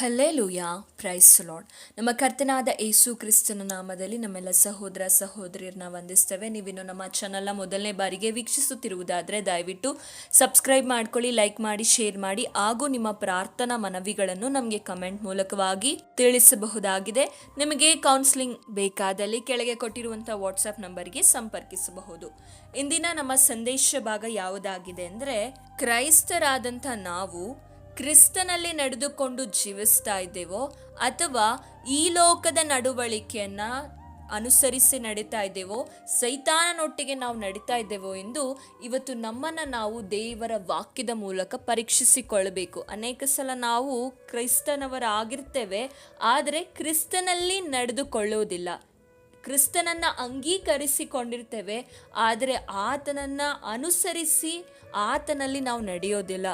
Hallelujah. Price lord ನಮ್ಮ ಕರ್ತನಾದ ಏಸು ಕ್ರಿಸ್ತನ ನಾಮದಲ್ಲಿ ನಮ್ಮೆಲ್ಲ ಸಹೋದರ ಸಹೋದರಿಯರನ್ನ ವಂದಿಸ್ತೇವೆ. ನೀವಿನ್ನು ನಮ್ಮ ಚಾನಲ್ನ ಮೊದಲನೇ ಬಾರಿಗೆ ವೀಕ್ಷಿಸುತ್ತಿರುವುದಾದರೆ ದಯವಿಟ್ಟು ಸಬ್ಸ್ಕ್ರೈಬ್ ಮಾಡ್ಕೊಳ್ಳಿ ಲೈಕ್ ಮಾಡಿ ಶೇರ್ ಮಾಡಿ, ಹಾಗೂ ನಿಮ್ಮ ಪ್ರಾರ್ಥನಾ ಮನವಿಗಳನ್ನು ನಮಗೆ ಕಮೆಂಟ್ ಮೂಲಕವಾಗಿ ತಿಳಿಸಬಹುದಾಗಿದೆ. ನಿಮಗೆ ಕೌನ್ಸಿಲಿಂಗ್ ಬೇಕಾದಲ್ಲಿ ಕೆಳಗೆ ಕೊಟ್ಟಿರುವಂಥ ವಾಟ್ಸಪ್ ನಂಬರ್ಗೆ ಸಂಪರ್ಕಿಸಬಹುದು. ಇಂದಿನ ನಮ್ಮ ಸಂದೇಶ ಭಾಗ ಯಾವುದಾಗಿದೆ ಅಂದರೆ, ಕ್ರೈಸ್ತರಾದಂಥ ನಾವು ಕ್ರಿಸ್ತನಲ್ಲಿ ನಡೆದುಕೊಂಡು ಜೀವಿಸ್ತಾ ಇದ್ದೇವೋ ಅಥವಾ ಈ ಲೋಕದ ನಡವಳಿಕೆಯನ್ನು ಅನುಸರಿಸಿ ನಡೀತಾ ಇದ್ದೇವೋ, ಸೈತಾನನೊಟ್ಟಿಗೆ ನಾವು ನಡೀತಾ ಇದ್ದೇವೋ ಎಂದು ಇವತ್ತು ನಮ್ಮನ್ನು ನಾವು ದೇವರ ವಾಕ್ಯದ ಮೂಲಕ ಪರೀಕ್ಷಿಸಿಕೊಳ್ಳಬೇಕು. ಅನೇಕ ಸಲ ನಾವು ಕ್ರೈಸ್ತನವರಾಗಿರ್ತೇವೆ, ಆದರೆ ಕ್ರಿಸ್ತನಲ್ಲಿ ನಡೆದುಕೊಳ್ಳುವುದಿಲ್ಲ. ಕ್ರಿಸ್ತನನ್ನ ಅಂಗೀಕರಿಸಿಕೊಂಡಿರ್ತೇವೆ, ಆದರೆ ಆತನನ್ನ ಅನುಸರಿಸಿ ಆತನಲ್ಲಿ ನಾವು ನಡೆಯೋದಿಲ್ಲ.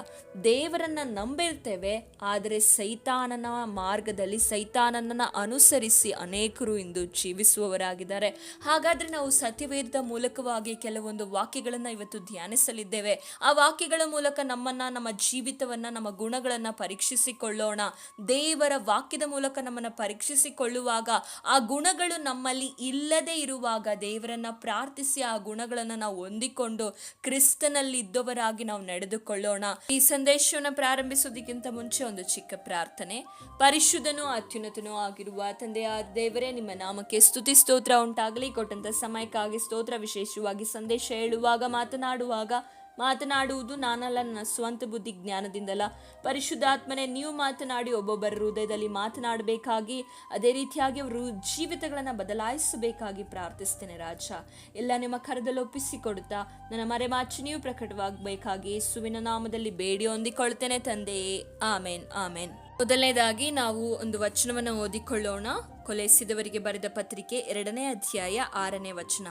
ದೇವರನ್ನ ನಂಬಿರ್ತೇವೆ, ಆದರೆ ಸೈತಾನನ ಮಾರ್ಗದಲ್ಲಿ ಸೈತಾನನನ್ನ ಅನುಸರಿಸಿ ಅನೇಕರು ಇಂದು ಜೀವಿಸುವವರಾಗಿದ್ದಾರೆ. ಹಾಗಾದ್ರೆ ನಾವು ಸತ್ಯವೇದ ಮೂಲಕವಾಗಿ ಕೆಲವೊಂದು ವಾಕ್ಯಗಳನ್ನು ಇವತ್ತು ಧ್ಯಾನಿಸಲಿದ್ದೇವೆ. ಆ ವಾಕ್ಯಗಳ ಮೂಲಕ ನಮ್ಮನ್ನ, ನಮ್ಮ ಜೀವಿತವನ್ನ, ನಮ್ಮ ಗುಣಗಳನ್ನ ಪರೀಕ್ಷಿಸಿಕೊಳ್ಳೋಣ. ದೇವರ ವಾಕ್ಯದ ಮೂಲಕ ನಮ್ಮನ್ನ ಪರೀಕ್ಷಿಸಿಕೊಳ್ಳುವಾಗ ಆ ಗುಣಗಳು ನಮ್ಮಲ್ಲಿ ಇಲ್ಲದೆ ಇರುವಾಗ ದೇವರನ್ನ ಪ್ರಾರ್ಥಿಸಿ ಆ ಗುಣಗಳನ್ನು ನಾವು ಹೊಂದಿಕೊಂಡು ಕ್ರಿಸ್ತನಲ್ಲಿ ಇದ್ದವರಾಗಿ ನಾವು ನಡೆದುಕೊಳ್ಳೋಣ. ಈ ಸಂದೇಶವನ್ನು ಪ್ರಾರಂಭಿಸೋದಕ್ಕಿಂತ ಮುಂಚೆ ಒಂದು ಚಿಕ್ಕ ಪ್ರಾರ್ಥನೆ. ಪರಿಶುದ್ಧನೂ ಅತ್ಯುನ್ನತನೂ ಆಗಿರುವ ತಂದೆಯ ದೇವರೇ, ನಿಮ್ಮ ನಾಮಕ್ಕೆ ಸ್ತುತಿ, ಸ್ತೋತ್ರ ಉಂಟಾಗಲಿ. ಕೊಟ್ಟಂತ ಸಮಯಕ್ಕಾಗಿ, ಸ್ತೋತ್ರ ವಿಶೇಷವಾಗಿ ಸಂದೇಶ ಹೇಳುವಾಗ, ಮಾತನಾಡುವಾಗ ಮಾತನಾಡುವುದು ನಾನಲ್ಲ, ನನ್ನ ಸ್ವಂತ ಬುದ್ಧಿ ಜ್ಞಾನದಿಂದಲ್ಲ. ಪರಿಶುದ್ಧಾತ್ಮನೆ, ನೀವು ಮಾತನಾಡಿ ಒಬ್ಬೊಬ್ಬರ ಹೃದಯದಲ್ಲಿ ಮಾತನಾಡಬೇಕಾಗಿ, ಅದೇ ರೀತಿಯಾಗಿ ಅವರು ಜೀವಿತಗಳನ್ನು ಬದಲಾಯಿಸಬೇಕಾಗಿ ಪ್ರಾರ್ಥಿಸ್ತೇನೆ ರಾಜ. ಎಲ್ಲ ನಿಮ್ಮ ಕರದಲ್ಲಿ ಒಪ್ಪಿಸಿಕೊಡುತ್ತಾ, ನನ್ನ ಮರೆಮಾಚಿ ನೀವು ಪ್ರಕಟವಾಗಬೇಕಾಗಿ ಸುವಿನ ನಾಮದಲ್ಲಿ ಬೇಡಿ ಹೊಂದಿಕೊಳ್ತೇನೆ ತಂದೆಯೇ ಆಮೇನ್ ಆಮೇನ್. ಮೊದಲನೇದಾಗಿ ನಾವು ಒಂದು ವಚನವನ್ನು ಓದಿಕೊಳ್ಳೋಣ. ಕೊಲೆಸಿದವರಿಗೆ ಬರೆದ ಪತ್ರಿಕೆ ಎರಡನೇ ಅಧ್ಯಾಯ ಆರನೇ ವಚನ.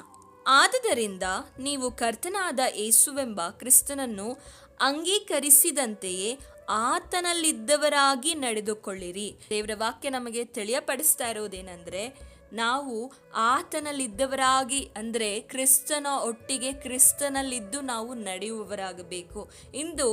ಆದುದರಿಂದ ನೀವು ಕರ್ತನಾದ ಏಸುವೆಂಬ ಕ್ರಿಸ್ತನನ್ನು ಅಂಗೀಕರಿಸಿದಂತೆಯೇ ಆತನಲ್ಲಿದ್ದವರಾಗಿ ನಡೆದುಕೊಳ್ಳಿರಿ. ದೇವರ ವಾಕ್ಯ ನಮಗೆ ತಿಳಿಯಪಡಿಸ್ತಾ ಇರೋದೇನೆಂದರೆ ನಾವು ಆತನಲ್ಲಿದ್ದವರಾಗಿ, ಅಂದರೆ ಕ್ರಿಸ್ತನ ಒಟ್ಟಿಗೆ ಕ್ರಿಸ್ತನಲ್ಲಿದ್ದು ನಾವು ನಡೆಯುವವರಾಗಬೇಕು. ಇಂದು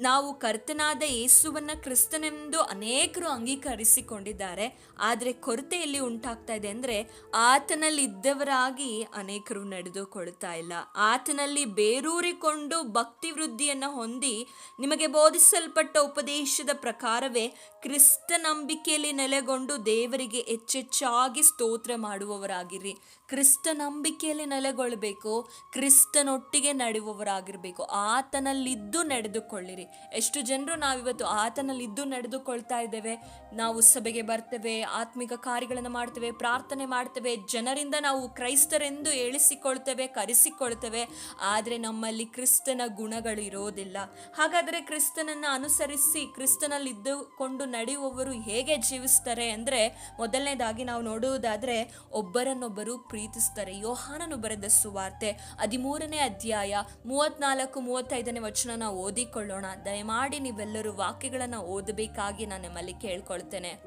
ನಾವು ಕರ್ತನಾದ ಯೇಸುವನ್ನು ಕ್ರಿಸ್ತನೆಂದು ಅನೇಕರು ಅಂಗೀಕರಿಸಿಕೊಂಡಿದ್ದಾರೆ. ಆದರೆ ಕೊರತೆಯಲ್ಲಿ ಉಂಟಾಗ್ತಾ ಇದೆ ಅಂದರೆ ಆತನಲ್ಲಿ ಇದ್ದವರಾಗಿ ಅನೇಕರು ನಡೆದುಕೊಳ್ತಾ ಇಲ್ಲ. ಆತನಲ್ಲಿ ಬೇರೂರಿಕೊಂಡು ಭಕ್ತಿ ವೃದ್ಧಿಯನ್ನು ಹೊಂದಿ ನಿಮಗೆ ಬೋಧಿಸಲ್ಪಟ್ಟ ಉಪದೇಶದ ಪ್ರಕಾರವೇ ಕ್ರಿಸ್ತ ನಂಬಿಕೆಯಲ್ಲಿ ನೆಲೆಗೊಂಡು ದೇವರಿಗೆ ಹೆಚ್ಚೆಚ್ಚಾಗಿ ಸ್ತೋತ್ರ ಮಾಡುವವರಾಗಿರಿ. ಕ್ರಿಸ್ತ ನಂಬಿಕೆಯಲ್ಲಿ ನೆಲೆಗೊಳ್ಳಬೇಕು ಕ್ರಿಸ್ತನೊಟ್ಟಿಗೆ ನಡೆಯುವವರಾಗಿರಬೇಕು, ಆತನಲ್ಲಿದ್ದು ನಡೆದುಕೊಳ್ಳಿರಿ. ಎಷ್ಟು ಜನರು ನಾವಿವತ್ತು ಆತನಲ್ಲಿದ್ದು ನಡೆದುಕೊಳ್ತಾ ಇದ್ದೇವೆ. ನಾವು ಸಭೆಗೆ ಬರ್ತೇವೆ, ಆತ್ಮಿಕ ಕಾರ್ಯಗಳನ್ನು ಮಾಡ್ತೇವೆ ಪ್ರಾರ್ಥನೆ ಮಾಡ್ತೇವೆ ಜನರಿಂದ ನಾವು ಕ್ರೈಸ್ತರೆಂದು ಹೇಳಿಸಿಕೊಳ್ತೇವೆ, ಕರೆಸಿಕೊಳ್ತೇವೆ. ಆದರೆ ನಮ್ಮಲ್ಲಿ ಕ್ರಿಸ್ತನ ಗುಣಗಳು ಇರೋದಿಲ್ಲ. ಹಾಗಾದರೆ ಕ್ರಿಸ್ತನನ್ನು ಅನುಸರಿಸಿ ಕ್ರಿಸ್ತನಲ್ಲಿದ್ದುಕೊಂಡು ನಡೆಯುವವರು ಹೇಗೆ ಜೀವಿಸ್ತಾರೆ ಅಂದರೆ, ಮೊದಲನೇದಾಗಿ ನಾವು ನೋಡುವುದಾದರೆ, ಒಬ್ಬರನ್ನೊಬ್ಬರು ಪ್ರೀತಿಸ್ತಾರೆ. ಯೋಹಾನನು ಬರೆದ ಸುವಾರ್ತೆ ಹದಿಮೂರನೇ ಅಧ್ಯಾಯ ಮೂವತ್ನಾಲ್ಕು ಮೂವತ್ತೈದನೇ ವಚನ ನಾವು ಓದಿಕೊಳ್ಳೋಣ. ದಯಮಾಡಿ ನೀವೆಲ್ಲರೂ ವಾಕ್ಯಗಳನ್ನು ಓದಬೇಕಾಗಿ ನಾನು ನಿಮ್ಮಲ್ಲಿ ಕೇಳ್ಕೊಳ್ತೇನೆ.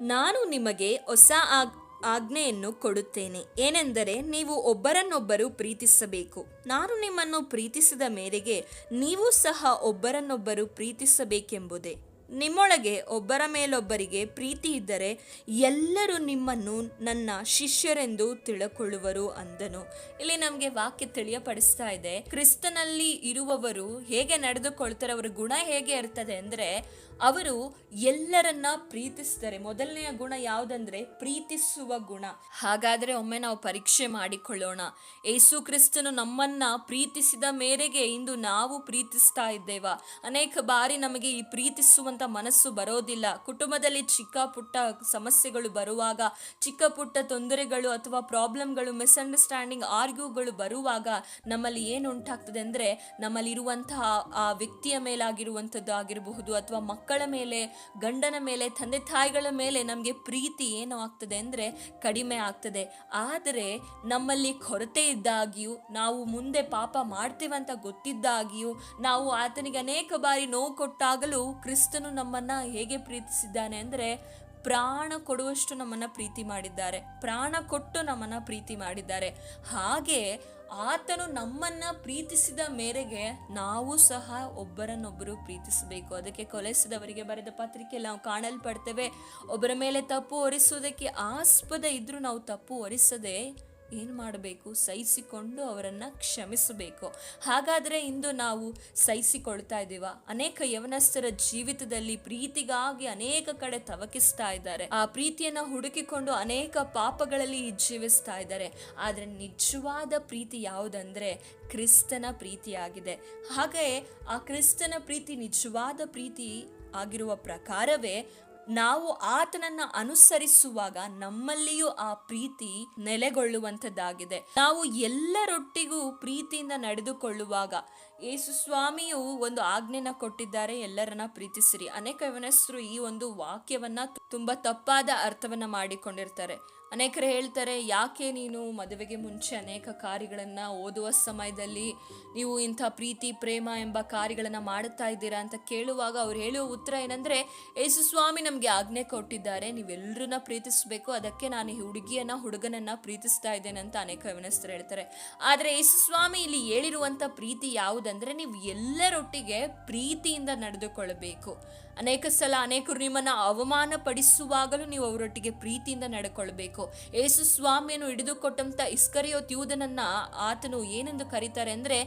ನಾನು ನಿಮಗೆ ಹೊಸ ಆಗ್, ಆಜ್ಞೆಯನ್ನು ಕೊಡುತ್ತೇನೆ. ಏನೆಂದರೆ ನೀವು ಒಬ್ಬರನ್ನೊಬ್ಬರು ಪ್ರೀತಿಸಬೇಕು. ನಾನು ನಿಮ್ಮನ್ನು ಪ್ರೀತಿಸಿದ ಮೇರೆಗೆ ನೀವು ಸಹ ಒಬ್ಬರನ್ನೊಬ್ಬರು ಪ್ರೀತಿಸಬೇಕೆಂಬುದೇ. ನಿಮ್ಮೊಳಗೆ ಒಬ್ಬರ ಮೇಲೊಬ್ಬರಿಗೆ ಪ್ರೀತಿ ಇದ್ದರೆ ಎಲ್ಲರೂ ನಿಮ್ಮನ್ನು ನನ್ನ ಶಿಷ್ಯರೆಂದು ತಿಳಕೊಳ್ಳುವರು ಅಂದನು. ಇಲ್ಲಿ ನಮಗೆ ವಾಕ್ಯ ತಿಳಿಯಪಡಿಸ್ತಾ ಇದೆ. ಕ್ರಿಸ್ತನಲ್ಲಿ ಇರುವವರು ಹೇಗೆ ನಡೆದುಕೊಳ್ತಾರೆ, ಅವರ ಗುಣ ಹೇಗೆ ಇರ್ತದೆ ಅಂದರೆ, ಅವರು ಎಲ್ಲರನ್ನ ಪ್ರೀತಿಸ್ತಾರೆ. ಮೊದಲನೆಯ ಗುಣ ಯಾವುದಂದ್ರೆ, ಪ್ರೀತಿಸುವ ಗುಣ. ಹಾಗಾದ್ರೆ ಒಮ್ಮೆ ನಾವು ಪರೀಕ್ಷೆ ಮಾಡಿಕೊಳ್ಳೋಣ. ಏಸು ಕ್ರಿಸ್ತನು ನಮ್ಮನ್ನ ಪ್ರೀತಿಸಿದ ಮೇರೆಗೆ ಇಂದು ನಾವು ಪ್ರೀತಿಸ್ತಾ ಇದ್ದೇವಾ? ಅನೇಕ ಬಾರಿ ನಮಗೆ ಈ ಪ್ರೀತಿಸುವಂತ ಮನಸ್ಸು ಬರೋದಿಲ್ಲ. ಕುಟುಂಬದಲ್ಲಿ ಚಿಕ್ಕ ಪುಟ್ಟ ಸಮಸ್ಯೆಗಳು ಬರುವಾಗ, ಚಿಕ್ಕ ಪುಟ್ಟ ತೊಂದರೆಗಳು ಅಥವಾ ಪ್ರಾಬ್ಲಮ್ಗಳು, ಮಿಸ್ಅಂಡರ್ಸ್ಟ್ಯಾಂಡಿಂಗ್ ಆರ್ಗ್ಯೂಗಳು ಬರುವಾಗ ನಮ್ಮಲ್ಲಿ ಏನು ಉಂಟಾಗ್ತದೆ ಅಂದರೆ, ನಮ್ಮಲ್ಲಿರುವಂತಹ ಆ ವ್ಯಕ್ತಿಯ ಮೇಲಾಗಿರುವಂಥದ್ದು ಆಗಿರಬಹುದು ಅಥವಾ ಮಕ್ಕಳ ಮೇಲೆ, ಗಂಡನ ಮೇಲೆ, ತಂದೆ ತಾಯಿಗಳ ಮೇಲೆ ನಮಗೆ ಪ್ರೀತಿ ಏನು ಆಗ್ತದೆ ಅಂದರೆ ಕಡಿಮೆ ಆಗ್ತದೆ. ಆದರೆ ನಮ್ಮಲ್ಲಿ ಕೊರತೆ ಇದ್ದಾಗಿಯೂ, ನಾವು ಮುಂದೆ ಪಾಪ ಮಾಡ್ತೇವಂತ ಗೊತ್ತಿದ್ದಾಗಿಯೂ, ನಾವು ಆತನಿಗೆ ಅನೇಕ ಬಾರಿ ನೋವು ಕೊಟ್ಟಾಗಲೂ ಕ್ರಿಸ್ತನು ನಮ್ಮನ್ನ ಹೇಗೆ ಪ್ರೀತಿಸಿದ್ದಾನೆ ಅಂದರೆ ಪ್ರಾಣ ಕೊಡುವಷ್ಟು ನಮ್ಮನ್ನ ಪ್ರೀತಿ ಮಾಡಿದ್ದಾರೆ. ಪ್ರಾಣ ಕೊಟ್ಟು ನಮ್ಮನ್ನ ಪ್ರೀತಿ ಮಾಡಿದ್ದಾರೆ. ಹಾಗೆ ಆತನು ನಮ್ಮನ್ನ ಪ್ರೀತಿಸಿದ ಮೇರೆಗೆ ನಾವು ಸಹ ಒಬ್ಬರನ್ನೊಬ್ಬರು ಪ್ರೀತಿಸಬೇಕು. ಅದಕ್ಕೆ ಕೊಲೆಸಿದವರಿಗೆ ಬರೆದ ಪತ್ರಿಕೆ ನಾವು ಕಾಣಲ್ಪಡ್ತೇವೆ. ಒಬ್ಬರ ಮೇಲೆ ತಪ್ಪು ಹೊರಿಸುವುದಕ್ಕೆ ಆಸ್ಪದ ಇದ್ರೂ ನಾವು ತಪ್ಪು ಹೊರಿಸದೆ ಏನು ಮಾಡಬೇಕು? ಸಹಿಸಿಕೊಂಡು ಅವರನ್ನು ಕ್ಷಮಿಸಬೇಕು. ಹಾಗಾದರೆ ಇಂದು ನಾವು ಸಹಿಸಿಕೊಳ್ತಾ ಇದ್ದೀವ? ಅನೇಕ ಯವನಸ್ಥರ ಜೀವಿತದಲ್ಲಿ ಪ್ರೀತಿಗಾಗಿ ಅನೇಕ ಕಡೆ ತವಕಿಸ್ತಾ ಇದ್ದಾರೆ. ಆ ಪ್ರೀತಿಯನ್ನು ಹುಡುಕಿಕೊಂಡು ಅನೇಕ ಪಾಪಗಳಲ್ಲಿ ಜೀವಿಸ್ತಾ ಇದ್ದಾರೆ. ಆದರೆ ನಿಜವಾದ ಪ್ರೀತಿ ಯಾವುದಂದ್ರೆ ಕ್ರಿಸ್ತನ ಪ್ರೀತಿಯಾಗಿದೆ. ಹಾಗೆ ಆ ಕ್ರಿಸ್ತನ ಪ್ರೀತಿ ನಿಜವಾದ ಪ್ರೀತಿ ಆಗಿರುವ ಪ್ರಕಾರವೇ ನಾವು ಆತನನ್ನ ಅನುಸರಿಸುವಾಗ ನಮ್ಮಲ್ಲಿಯೂ ಆ ಪ್ರೀತಿ ನೆಲೆಗೊಳ್ಳುವಂಥದ್ದಾಗಿದೆ. ನಾವು ಎಲ್ಲರೊಟ್ಟಿಗೂ ಪ್ರೀತಿಯಿಂದ ನಡೆದುಕೊಳ್ಳುವಾಗ ಯೇಸು ಸ್ವಾಮಿಯು ಒಂದು ಆಜ್ಞೆನ ಕೊಟ್ಟಿದ್ದಾರೆ, ಎಲ್ಲರನ್ನ ಪ್ರೀತಿಸಿರಿ. ಅನೇಕ ಯವನಸ್ಥರು ಈ ಒಂದು ವಾಕ್ಯವನ್ನ ತುಂಬಾ ತಪ್ಪಾದ ಅರ್ಥವನ್ನ ಮಾಡಿಕೊಂಡಿರ್ತಾರೆ. ಅನೇಕರು ಹೇಳ್ತಾರೆ, ಯಾಕೆ ನೀನು ಮದುವೆಗೆ ಮುಂಚೆ ಅನೇಕ ಕಾರ್ಯಗಳನ್ನು ಓದುವ ಸಮಯದಲ್ಲಿ ನೀವು ಇಂಥ ಪ್ರೀತಿ, ಪ್ರೇಮ ಎಂಬ ಕಾರ್ಯಗಳನ್ನು ಮಾಡುತ್ತಾ ಇದ್ದೀರಾ? ಅಂತ ಕೇಳುವಾಗ ಅವ್ರು ಹೇಳುವ ಉತ್ತರ ಏನಂದ್ರೆ, ಯೇಸು ಸ್ವಾಮಿ ನಮಗೆ ಆಜ್ಞೆ ಕೊಟ್ಟಿದ್ದಾರೆ ನೀವೆಲ್ಲರನ್ನ ಪ್ರೀತಿಸಬೇಕು. ಅದಕ್ಕೆ ನಾನು ಈ ಹುಡುಗಿಯನ್ನ, ಹುಡುಗನನ್ನ ಪ್ರೀತಿಸ್ತಾ ಇದ್ದೇನೆ ಅಂತ ಅನೇಕ ವಿನಸ್ತರು ಹೇಳ್ತಾರೆ. ಆದರೆ ಯೇಸು ಸ್ವಾಮಿ ಇಲ್ಲಿ ಹೇಳಿರುವಂತ ಪ್ರೀತಿ ಯಾವುದಂದರೆ, ನೀವು ಎಲ್ಲರೊಟ್ಟಿಗೆ ಪ್ರೀತಿಯಿಂದ ನಡೆದುಕೊಳ್ಳಬೇಕು. ಅನೇಕ ಸಲ ಅನೇಕರು ನಿಮ್ಮನ್ನು ಅವಮಾನ ಪಡಿಸುವಾಗಲೂ ನೀವು ಅವರೊಟ್ಟಿಗೆ ಪ್ರೀತಿಯಿಂದ ನಡ್ಕೊಳ್ಬೇಕು. ಯೇಸು ಸ್ವಾಮಿಯನ್ನು ಹಿಡಿದುಕೊಟ್ಟಂಥ ಇಸ್ಕರಿಯೋತ್ ಯೂದನನ್ನು ಆತನು ಏನೆಂದು ಕರೀತಾರೆ ಅಂದರೆ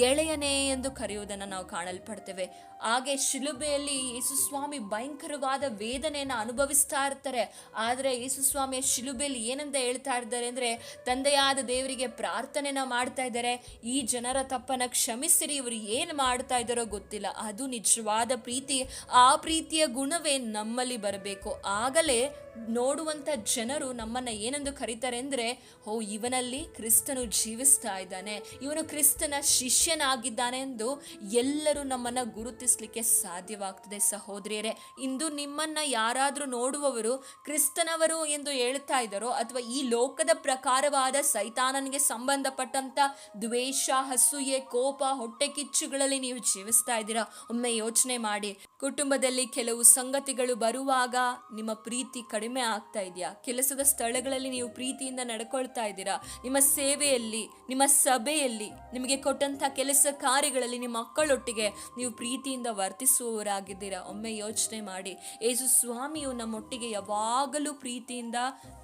ಗೆಳೆಯನೇ ಎಂದು ಕರೆಯುವುದನ್ನು ನಾವು ಕಾಣಲ್ಪಡ್ತೇವೆ. ಹಾಗೆ ಶಿಲುಬೆಯಲ್ಲಿ ಯೇಸು ಸ್ವಾಮಿ ಭಯಂಕರವಾದ ವೇದನೆಯನ್ನು ಅನುಭವಿಸ್ತಾ ಇರ್ತಾರೆ. ಆದರೆ ಯೇಸು ಸ್ವಾಮಿಯ ಶಿಲುಬೆಯಲ್ಲಿ ಏನಂತ ಹೇಳ್ತಾ ಇದ್ದಾರೆ ಅಂದರೆ ತಂದೆಯಾದ ದೇವರಿಗೆ ಪ್ರಾರ್ಥನೆನ ಮಾಡ್ತಾ ಇದ್ದಾರೆ. ಈ ಜನರ ತಪ್ಪನ್ನು ಕ್ಷಮಿಸಿರಿ, ಇವರು ಏನು ಮಾಡ್ತಾ ಇದ್ದಾರೋ ಗೊತ್ತಿಲ್ಲ. ಅದು ನಿಜವಾದ ಪ್ರೀತಿ. ಆ ಪ್ರೀತಿಯ ಗುಣವೇ ನಮ್ಮಲ್ಲಿ ಬರಬೇಕು. ಆಗಲೇ ನೋಡುವಂತ ಜನರು ನಮ್ಮನ್ನ ಏನೆಂದು ಕರೀತಾರೆ ಅಂದರೆ, ಓ, ಇವನಲ್ಲಿ ಕ್ರಿಸ್ತನು ಜೀವಿಸ್ತಾ ಇದ್ದಾನೆ, ಇವನು ಕ್ರಿಸ್ತನ ಶಿಷ್ಯನಾಗಿದ್ದಾನೆ ಎಂದು ಎಲ್ಲರೂ ನಮ್ಮನ್ನ ಗುರುತಿಸಲಿಕ್ಕೆ ಸಾಧ್ಯವಾಗ್ತದೆ ಸಹೋದರಿಯರೇ. ಇಂದು ನಿಮ್ಮನ್ನ ಯಾರಾದರೂ ನೋಡುವವರು ಕ್ರಿಸ್ತನವರು ಎಂದು ಹೇಳ್ತಾ ಇದ್ದಾರೋ, ಅಥವಾ ಈ ಲೋಕದ ಪ್ರಕಾರವಾದ ಸೈತಾನನಿಗೆ ಸಂಬಂಧಪಟ್ಟಂತ ದ್ವೇಷ ಹಸೂಯೆ ಕೋಪ, ಹೊಟ್ಟೆ ಕಿಚ್ಚುಗಳಲ್ಲಿ ನೀವು ಜೀವಿಸ್ತಾ ಇದ್ದೀರಾ? ಒಮ್ಮೆ ಯೋಚನೆ ಮಾಡಿ. ಕುಟುಂಬದಲ್ಲಿ ಕೆಲವು ಸಂಗತಿಗಳು ಬರುವಾಗ ನಿಮ್ಮ ಪ್ರೀತಿ ಕಡಿಮೆ ಆಗ್ತಾ ಇದೆಯಾ? ಕೆಲಸದ ಸ್ಥಳಗಳಲ್ಲಿ ನೀವು ಪ್ರೀತಿಯಿಂದ ನಡ್ಕೊಳ್ತಾ ಇದ್ದೀರಾ? ನಿಮ್ಮ ಸೇವೆಯಲ್ಲಿ, ನಿಮ್ಮ ಸಭೆಯಲ್ಲಿ, ನಿಮಗೆ ಕೊಟ್ಟಂಥ ಕೆಲಸ ಕಾರ್ಯಗಳಲ್ಲಿ ನಿಮ್ಮ ಮಕ್ಕಳೊಟ್ಟಿಗೆ ನೀವು ಪ್ರೀತಿಯಿಂದ ವರ್ತಿಸುವವರಾಗಿದ್ದೀರಾ? ಒಮ್ಮೆ ಯೋಚನೆ ಮಾಡಿ. ಯೇಸು ಸ್ವಾಮಿಯು ನಮ್ಮೊಟ್ಟಿಗೆ ಯಾವಾಗಲೂ ಪ್ರೀತಿಯಿಂದ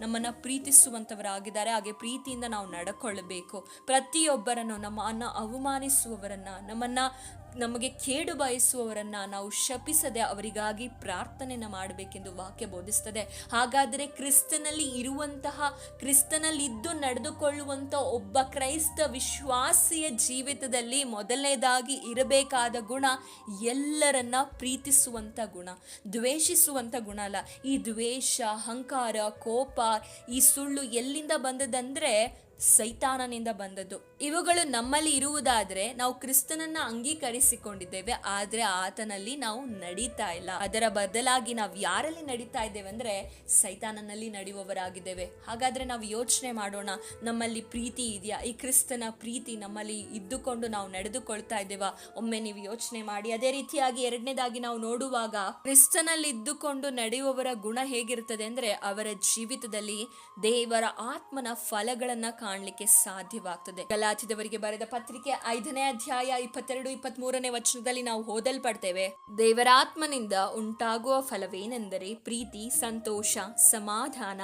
ನಮ್ಮನ್ನ ಪ್ರೀತಿಸುವಂತವರಾಗಿದ್ದಾರೆ ಹಾಗೆ ಪ್ರೀತಿಯಿಂದ ನಾವು ನಡ್ಕೊಳ್ಬೇಕು. ಪ್ರತಿಯೊಬ್ಬರನ್ನು ನಮ್ಮನ್ನ ಅವಮಾನಿಸುವವರನ್ನ, ನಮ್ಮನ್ನ ನಮಗೆ ಕೇಡು ಬಯಸುವವರನ್ನ ನಾವು ಶಪಿಸದೆ ಅವರಿಗಾಗಿ ಪ್ರಾರ್ಥನೆನ ಮಾಡಬೇಕೆಂದು ವಾಕ್ಯ ಬೋಧಿಸ್ತದೆ. ಹಾಗಾದರೆ ಕ್ರಿಸ್ತನಲ್ಲಿ ಇರುವಂತಹ, ಕ್ರಿಸ್ತನಲ್ಲಿದ್ದು ನಡೆದುಕೊಳ್ಳುವಂಥ ಒಬ್ಬ ಕ್ರೈಸ್ತ ವಿಶ್ವಾಸಿಯ ಜೀವಿತದಲ್ಲಿ ಮೊದಲನೇದಾಗಿ ಇರಬೇಕಾದ ಗುಣ ಎಲ್ಲರನ್ನ ಪ್ರೀತಿಸುವಂಥ ಗುಣ ದ್ವೇಷಿಸುವಂಥ ಗುಣ ಅಲ್ಲ. ಈ ದ್ವೇಷ, ಅಹಂಕಾರ, ಕೋಪ, ಈ ಸುಳ್ಳು ಎಲ್ಲಿಂದ ಬಂದದಂದ್ರೆ ಸೈತಾನನಿಂದ ಬಂದದ್ದು. ಇವುಗಳು ನಮ್ಮಲ್ಲಿ ಇರುವುದಾದ್ರೆ ನಾವು ಕ್ರಿಸ್ತನನ್ನ ಅಂಗೀಕರಿಸಿಕೊಂಡಿದ್ದೇವೆ. ಆದ್ರೆ ಆತನಲ್ಲಿ ನಾವು ನಡೀತಾ ಇಲ್ಲ. ಅದರ ಬದಲಾಗಿ ನಾವು ಯಾರಲ್ಲಿ ನಡೀತಾ ಇದ್ದೇವೆ ಅಂದ್ರೆ ಸೈತಾನನಲ್ಲಿ ನಡೆಯುವವರಾಗಿದ್ದೇವೆ. ಹಾಗಾದ್ರೆ ನಾವು ಯೋಚನೆ ಮಾಡೋಣ, ನಮ್ಮಲ್ಲಿ ಪ್ರೀತಿ ಇದೆಯಾ? ಈ ಕ್ರಿಸ್ತನ ಪ್ರೀತಿ ನಮ್ಮಲ್ಲಿ ಇದ್ದುಕೊಂಡು ನಾವು ನಡೆದುಕೊಳ್ತಾ ಇದ್ದೇವಾ? ಒಮ್ಮೆ ನೀವು ಯೋಚನೆ ಮಾಡಿ. ಅದೇ ರೀತಿಯಾಗಿ ಎರಡನೇದಾಗಿ ನಾವು ನೋಡುವಾಗ, ಕ್ರಿಸ್ತನಲ್ಲಿ ಇದ್ದುಕೊಂಡು ನಡೆಯುವವರ ಗುಣ ಹೇಗಿರ್ತದೆ ಅಂದ್ರೆ ಅವರ ಜೀವಿತದಲ್ಲಿ ದೇವರ ಆತ್ಮನ ಫಲಗಳನ್ನ ಕಾಣಲಿಕ್ಕೆ ಸಾಧ್ಯವಾಗ್ತದೆ. ಗಲಾತಿದವರಿಗೆ ಬರೆದ ಪತ್ರಿಕೆ ಐದನೇ ಅಧ್ಯಾಯ ಇಪ್ಪತ್ತೆರಡು ಇಪ್ಪತ್ತ್ ಮೂರನೇ ವಚನದಲ್ಲಿ ನಾವು ಓದಲ್ಪಡ್ತೇವೆ. ದೇವರಾತ್ಮನಿಂದ ಉಂಟಾಗುವ ಫಲವೇನೆಂದರೆ ಪ್ರೀತಿ, ಸಂತೋಷ, ಸಮಾಧಾನ,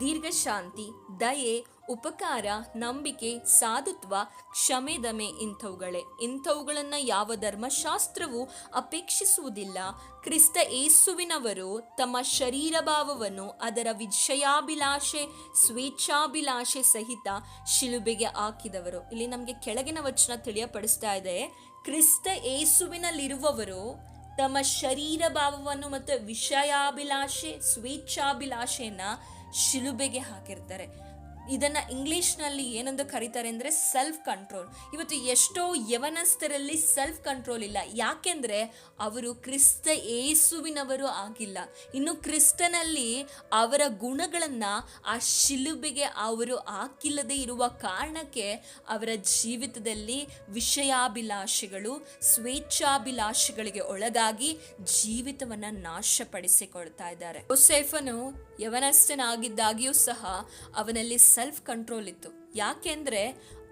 ದೀರ್ಘಶಾಂತಿ, ದಯೆ ಉಪಕಾರ, ನಂಬಿಕೆ, ಸಾಧುತ್ವ, ಕ್ಷಮೆ, ದಮೆ ಇಂಥವುಗಳೇ. ಇಂಥವುಗಳನ್ನು ಯಾವ ಧರ್ಮಶಾಸ್ತ್ರವು ಅಪೇಕ್ಷಿಸುವುದಿಲ್ಲ. ಕ್ರಿಸ್ತ ಏಸುವಿನವರು ತಮ್ಮ ಶರೀರ ಭಾವವನ್ನು ಅದರ ವಿಷಯಾಭಿಲಾಷೆ, ಸ್ವೇಚ್ಛಾಭಿಲಾಷೆ ಸಹಿತ ಶಿಲುಬೆಗೆ ಹಾಕಿದವರು. ಇಲ್ಲಿ ನಮಗೆ ಕೆಳಗಿನ ವಚನ ತಿಳಿಯಪಡಿಸ್ತಾ ಇದೆ. ಕ್ರಿಸ್ತ ಏಸುವಿನಲ್ಲಿರುವವರು ತಮ್ಮ ಶರೀರ ಭಾವವನ್ನು ಮತ್ತು ವಿಷಯಾಭಿಲಾಷೆ, ಸ್ವೇಚ್ಛಾಭಿಲಾಷೆಯನ್ನು ಶಿಲುಬೆಗೆ ಹಾಕಿರ್ತಾರೆ. ಇದನ್ನ ಇಂಗ್ಲೀಷ್ನಲ್ಲಿ ಏನೊಂದು ಕರೀತಾರೆ ಅಂದರೆ ಸೆಲ್ಫ್ ಕಂಟ್ರೋಲ್ ಇವತ್ತು ಎಷ್ಟೋ ಯವನಸ್ಥರಲ್ಲಿ ಸೆಲ್ಫ್ ಕಂಟ್ರೋಲ್ ಇಲ್ಲ. ಯಾಕೆಂದರೆ ಅವರು ಕ್ರಿಸ್ತ ಏಸುವಿನವರು ಆಗಿಲ್ಲ. ಇನ್ನು ಕ್ರಿಸ್ತನಲ್ಲಿ ಅವರ ಗುಣಗಳನ್ನು ಆ ಶಿಲುಬೆಗೆ ಅವರು ಹಾಕಿಲ್ಲದೆ ಇರುವ ಕಾರಣಕ್ಕೆ ಅವರ ಜೀವಿತದಲ್ಲಿ ವಿಷಯಾಭಿಲಾಷೆಗಳು, ಸ್ವೇಚ್ಛಾಭಿಲಾಷೆಗಳಿಗೆ ಒಳಗಾಗಿ ಜೀವಿತವನ್ನು ನಾಶಪಡಿಸಿಕೊಳ್ತಾ ಇದ್ದಾರೆ. ಯೋಸೇಫನು ಯವನಸ್ಥನಾಗಿದ್ದಾಗಿಯೂ ಸಹ ಅವನಲ್ಲಿ ಸೆಲ್ಫ್ ಕಂಟ್ರೋಲ್ ಇತ್ತು. ಯಾಕೆಂದ್ರೆ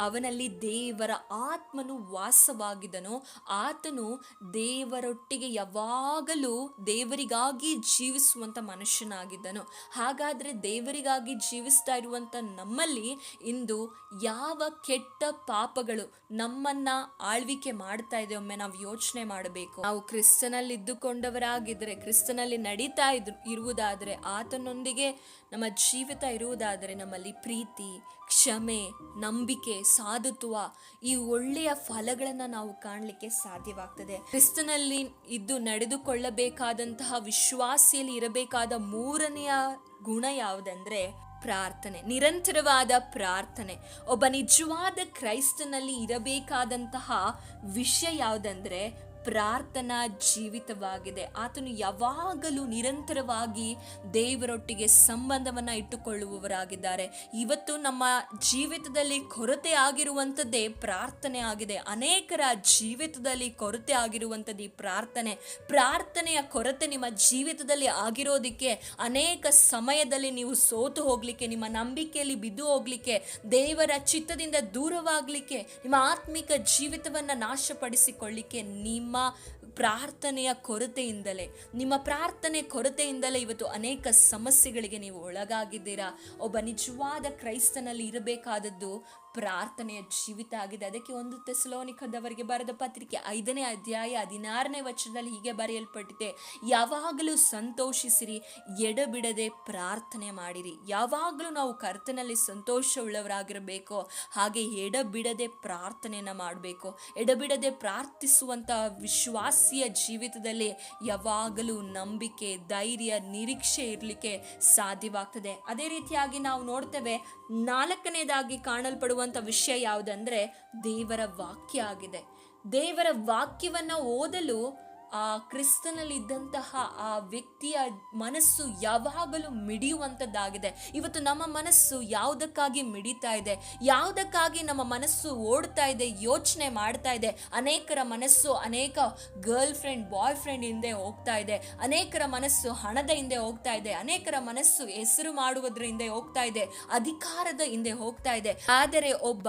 ಅವನಲ್ಲಿ ದೇವರ ಆತ್ಮನು ವಾಸವಾಗಿದ್ದನೋ ಆತನು ದೇವರೊಟ್ಟಿಗೆ ಯಾವಾಗಲೂ ದೇವರಿಗಾಗಿ ಜೀವಿಸುವಂತ ಮನುಷ್ಯನಾಗಿದ್ದನು. ಹಾಗಾದ್ರೆ ದೇವರಿಗಾಗಿ ಜೀವಿಸ್ತಾ ಇರುವಂಥ ನಮ್ಮಲ್ಲಿ ಇಂದು ಯಾವ ಕೆಟ್ಟ ಪಾಪಗಳು ನಮ್ಮನ್ನ ಆಳ್ವಿಕೆ ಮಾಡ್ತಾ ಇದೆ ಒಮ್ಮೆ ನಾವು ಯೋಚನೆ ಮಾಡಬೇಕು. ನಾವು ಕ್ರಿಸ್ತನಲ್ಲಿ ಇದ್ದುಕೊಂಡವರಾಗಿದ್ರೆ ಕ್ರಿಸ್ತನಲ್ಲಿ ನಡೀತಾ ಇದ್, ಇರುವುದಾದರೆ, ಆತನೊಂದಿಗೆ ನಮ್ಮ ಜೀವಿತ ಇರುವುದಾದರೆ ನಮ್ಮಲ್ಲಿ ಪ್ರೀತಿ, ಕ್ಷಮೆ, ನಂಬಿಕೆ ಸಾಧುತ್ವ, ಈ ಒಳ್ಳೆಯ ಫಲಗಳನ್ನು ನಾವು ಕಾಣಲಿಕ್ಕೆ ಸಾಧ್ಯವಾಗ್ತದೆ. ಕ್ರಿಸ್ತನಲ್ಲಿ ಇದ್ದು ನಡೆದುಕೊಳ್ಳಬೇಕಾದಂತಹ ವಿಶ್ವಾಸಿಯಲ್ಲಿ ಇರಬೇಕಾದ ಮೂರನೆಯ ಗುಣ ಯಾವುದಂದ್ರೆ ಪ್ರಾರ್ಥನೆ, ನಿರಂತರವಾದ ಪ್ರಾರ್ಥನೆ. ಒಬ್ಬ ನಿಜವಾದ ಕ್ರೈಸ್ತನಲ್ಲಿ ಇರಬೇಕಾದಂತಹ ವಿಷಯ ಯಾವುದಂದ್ರೆ ಪ್ರಾರ್ಥನಾ ಜೀವಿತವಾಗಿದೆ. ಆತನು ಯಾವಾಗಲೂ ನಿರಂತರವಾಗಿ ದೇವರೊಟ್ಟಿಗೆ ಸಂಬಂಧವನ್ನು ಇಟ್ಟುಕೊಳ್ಳುವವರಾಗಿದ್ದಾರೆ. ಇವತ್ತು ನಮ್ಮ ಜೀವಿತದಲ್ಲಿ ಕೊರತೆ ಆಗಿರುವಂಥದ್ದೇ ಪ್ರಾರ್ಥನೆ ಆಗಿದೆ. ಅನೇಕರ ಜೀವಿತದಲ್ಲಿ ಕೊರತೆ ಆಗಿರುವಂಥದ್ದು ಈ ಪ್ರಾರ್ಥನೆ. ಪ್ರಾರ್ಥನೆಯ ಕೊರತೆ ನಿಮ್ಮ ಜೀವಿತದಲ್ಲಿ ಆಗಿರೋದಕ್ಕೆ, ಅನೇಕ ಸಮಯದಲ್ಲಿ ನೀವು ಸೋತು ಹೋಗಲಿಕ್ಕೆ, ನಿಮ್ಮ ನಂಬಿಕೆಯಲ್ಲಿ ಬಿದ್ದು ಹೋಗ್ಲಿಕ್ಕೆ, ದೇವರ ಚಿತ್ತದಿಂದ ದೂರವಾಗಲಿಕ್ಕೆ, ನಿಮ್ಮ ಆತ್ಮಿಕ ಜೀವಿತವನ್ನು ನಾಶಪಡಿಸಿಕೊಳ್ಳಿಕ್ಕೆ ನಿಮ್ಮ ಪ್ರಾರ್ಥನೆಯ ಕೊರತೆಯಿಂದಲೇ ನಿಮ್ಮ ಪ್ರಾರ್ಥನೆ ಕೊರತೆಯಿಂದಲೇ ಇವತ್ತು ಅನೇಕ ಸಮಸ್ಯೆಗಳಿಗೆ ನೀವು ಒಳಗಾಗಿದ್ದೀರಾ? ಒಬ್ಬ ನಿಜವಾದ ಕ್ರೈಸ್ತನಲ್ಲಿ ಇರಬೇಕಾದದ್ದು ಪ್ರಾರ್ಥನೆಯ ಜೀವಿತ ಆಗಿದೆ. ಅದಕ್ಕೆ ಒಂದು ತೆಸಲೋನಿಕದವರಿಗೆ ಬರೆದ ಪತ್ರಿಕೆ ಐದನೇ ಅಧ್ಯಾಯ ಹದಿನಾರನೇ ವಚನದಲ್ಲಿ ಹೀಗೆ ಬರೆಯಲ್ಪಟ್ಟಿದೆ. ಯಾವಾಗಲೂ ಸಂತೋಷಿಸಿರಿ, ಎಡಬಿಡದೆ ಪ್ರಾರ್ಥನೆ ಮಾಡಿರಿ. ಯಾವಾಗಲೂ ನಾವು ಕರ್ತನಲ್ಲಿ ಸಂತೋಷವುಳ್ಳವರಾಗಿರಬೇಕು. ಹಾಗೆ ಎಡಬಿಡದೆ ಪ್ರಾರ್ಥನೆಯನ್ನು ಮಾಡಬೇಕು. ಎಡಬಿಡದೆ ಪ್ರಾರ್ಥಿಸುವಂತಹ ವಿಶ್ವಾಸಿಯ ಜೀವಿತದಲ್ಲಿ ಯಾವಾಗಲೂ ನಂಬಿಕೆ, ಧೈರ್ಯ, ನಿರೀಕ್ಷೆ ಇರಲಿಕ್ಕೆ ಸಾಧ್ಯವಾಗ್ತದೆ. ಅದೇ ರೀತಿಯಾಗಿ ನಾವು ನೋಡ್ತೇವೆ, ನಾಲ್ಕನೇದಾಗಿ ಕಾಣಲ್ಪಡುವಂತ ವಿಷಯ ಯಾವುದಂದ್ರೆ ದೇವರ ವಾಕ್ಯ ಆಗಿದೆ. ದೇವರ ವಾಕ್ಯವನ್ನು ಓದಲು ಆ ಕ್ರಿಸ್ತನಲ್ಲಿ ಇದ್ದಂತಹ ಆ ವ್ಯಕ್ತಿಯ ಮನಸ್ಸು ಯಾವಾಗಲೂ ಮಿಡಿಯುವಂಥದ್ದಾಗಿದೆ. ಇವತ್ತು ನಮ್ಮ ಮನಸ್ಸು ಯಾವುದಕ್ಕಾಗಿ ಮಿಡಿತಾ ಇದೆ? ಯಾವುದಕ್ಕಾಗಿ ನಮ್ಮ ಮನಸ್ಸು ಓಡ್ತಾ ಇದೆ, ಯೋಚನೆ ಮಾಡ್ತಾ ಇದೆ? ಅನೇಕರ ಮನಸ್ಸು, ಅನೇಕ ಗರ್ಲ್ ಫ್ರೆಂಡ್ ಬಾಯ್ ಫ್ರೆಂಡ್ ಹಿಂದೆ ಹೋಗ್ತಾ ಇದೆ. ಅನೇಕರ ಮನಸ್ಸು ಹಣದ ಹಿಂದೆ ಹೋಗ್ತಾ ಇದೆ. ಅನೇಕರ ಮನಸ್ಸು ಹೆಸರು ಮಾಡುವುದರ ಹಿಂದೆ ಹೋಗ್ತಾ ಇದೆ. ಅಧಿಕಾರದ ಹಿಂದೆ ಹೋಗ್ತಾ ಇದೆ. ಆದರೆ ಒಬ್ಬ